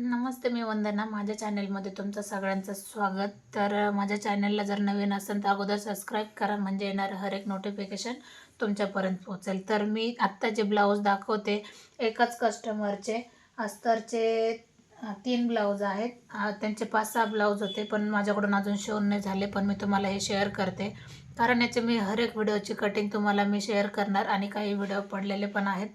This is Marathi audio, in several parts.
नमस्ते मी वंदना. माझ्या चॅनलमध्ये तुमचं सगळ्यांचं स्वागत. तर माझ्या चॅनलला जर नवीन असेल तर अगोदर सबस्क्राईब करा म्हणजे येणारं हर एक नोटिफिकेशन तुमच्यापर्यंत पोहोचेल. तर मी आत्ता जे ब्लाऊज दाखवते एकाच कस्टमरचे अस्तरचे तीन ब्लाऊज आहेत. त्यांचे पाच सहा ब्लाऊज होते पण माझ्याकडून अजून शिवून नाही झाले पण मी तुम्हाला हे शेअर करते. कारण याचे मी हर एक व्हिडिओची कटिंग तुम्हाला मी शेअर करणार आणि काही व्हिडिओ पडलेले पण आहेत.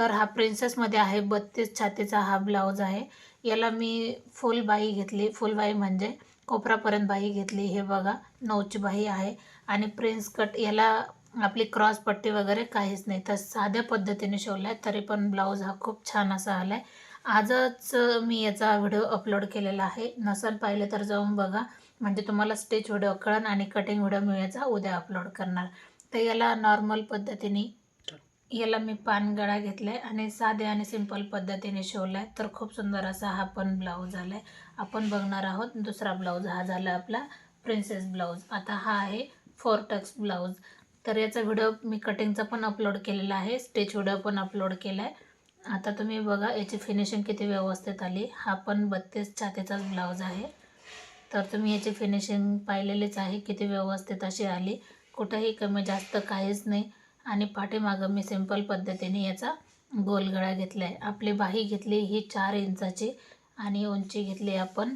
तर हा प्रिन्सेसमध्ये आहे बत्तीस छातीचा हा ब्लाऊज आहे. याला मी फुल बाही घेतली. फुल बाही म्हणजे कोपरापर्यंत बाही घेतली. हे बघा नऊची बाही आहे. आणि प्रिन्स कट याला आपली क्रॉस पट्टी वगैरे काहीच नाही. तर साध्या पद्धतीने शिवला आहे तरी पण ब्लाऊज हा खूप छान असा आला आहे आजच मी याचा व्हिडिओ अपलोड केलेला आहे. नसल पाहिले तर जाऊन बघा. म्हणजे तुम्हाला स्टिच व्हिडिओ कळण आणि कटिंग व्हिडिओ मी याचा उद्या अपलोड करणार. तर याला नॉर्मल पद्धतीने याला मी पानगळा घेतला आहे आणि साध्या आणि सिंपल पद्धतीने शिवला आहे तर खूप सुंदर असा हा पण ब्लाऊज आला आहे आपण बघणार आहोत दुसरा ब्लाऊज हा झाला आपला प्रिन्सेस ब्लाऊज आता हा आहे फोर टक्स ब्लाऊज तर याचा व्हिडिओ मी कटिंगचा पण अपलोड केलेला आहे. स्टेच व्हिडिओ पण अपलोड केला आहे आता तुम्ही बघा याची फिनिशिंग किती व्यवस्थित आली. हा पण बत्तीस छातीचाच ब्लाऊज आहे. तर तुम्ही याची फिनिशिंग पाहिलेलीच आहे. किती व्यवस्थित अशी आली. कुठंही कमी जास्त काहीच नाही. आणि पाठीमागं मी सिंपल पद्धतीने याचा गोल गळा घेतला आहे आपली बाही घेतली ही चार इंचाची आणि उंची घेतली आपण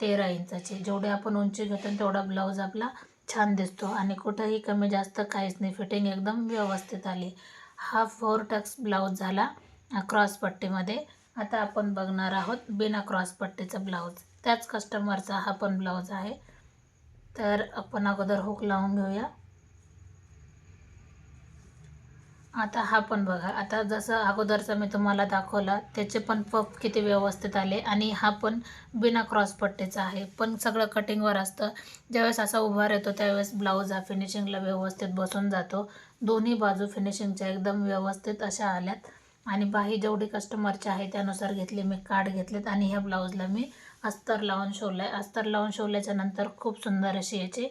तेरा इंचाची. जेवढी आपण उंची घेतो तेवढा ब्लाऊज आपला छान दिसतो आणि कुठंही कमी जास्त काहीच नाही. फिटिंग एकदम व्यवस्थित आली. हा फोर टक्स ब्लाऊज झाला क्रॉसपट्टीमध्ये क्रॉस पट्टीमध्ये. आता आपण बघणार आहोत बिना क्रॉस पट्टीचा ब्लाऊज. त्याच कस्टमरचा हा पण ब्लाऊज आहे. तर आपण अगोदर हुक लावून घेऊया. आता हा पण बघा. आता जसं अगोदरचा मी तुम्हाला दाखवला त्याचे पण पफ किती व्यवस्थित आले आणि हा पण बिना क्रॉस पट्टीचा आहे. पण सगळं कटिंगवर असतं. ज्यावेळेस असा उभा राहतो त्यावेळेस ब्लाऊज हा फिनिशिंगला व्यवस्थित बसून जातो. दोन्ही बाजू फिनिशिंगच्या एकदम व्यवस्थित अशा आल्यात. आणि बाही जेवढी कस्टमरची आहे त्यानुसार घेतली मी कार्ड घेतलेत आणि ह्या ब्लाऊजला मी अस्तर लावून शिवलं आहे अस्तर लावून शिवल्याच्या नंतर खूप सुंदर अशी याची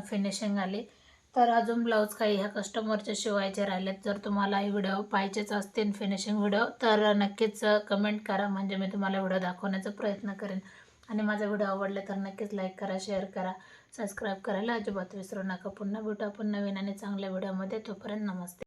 फिनिशिंग आली. तर अजून ब्लाऊज काही ह्या कस्टमरच्या शिवायचे राहिलेत. जर तुम्हाला हे व्हिडिओ पाहिजेच असतील फिनिशिंग व्हिडिओ तर नक्कीच कमेंट करा. म्हणजे मी तुम्हाला व्हिडिओ दाखवण्याचा प्रयत्न करेन. आणि माझा व्हिडिओ आवडला तर नक्कीच लाईक करा शेअर करा सबस्क्राईब करायला अजिबात विसरू नका. पुन्हा भेटू आपण नवीन आणि चांगल्या व्हिडिओमध्ये. तोपर्यंत नमस्ते.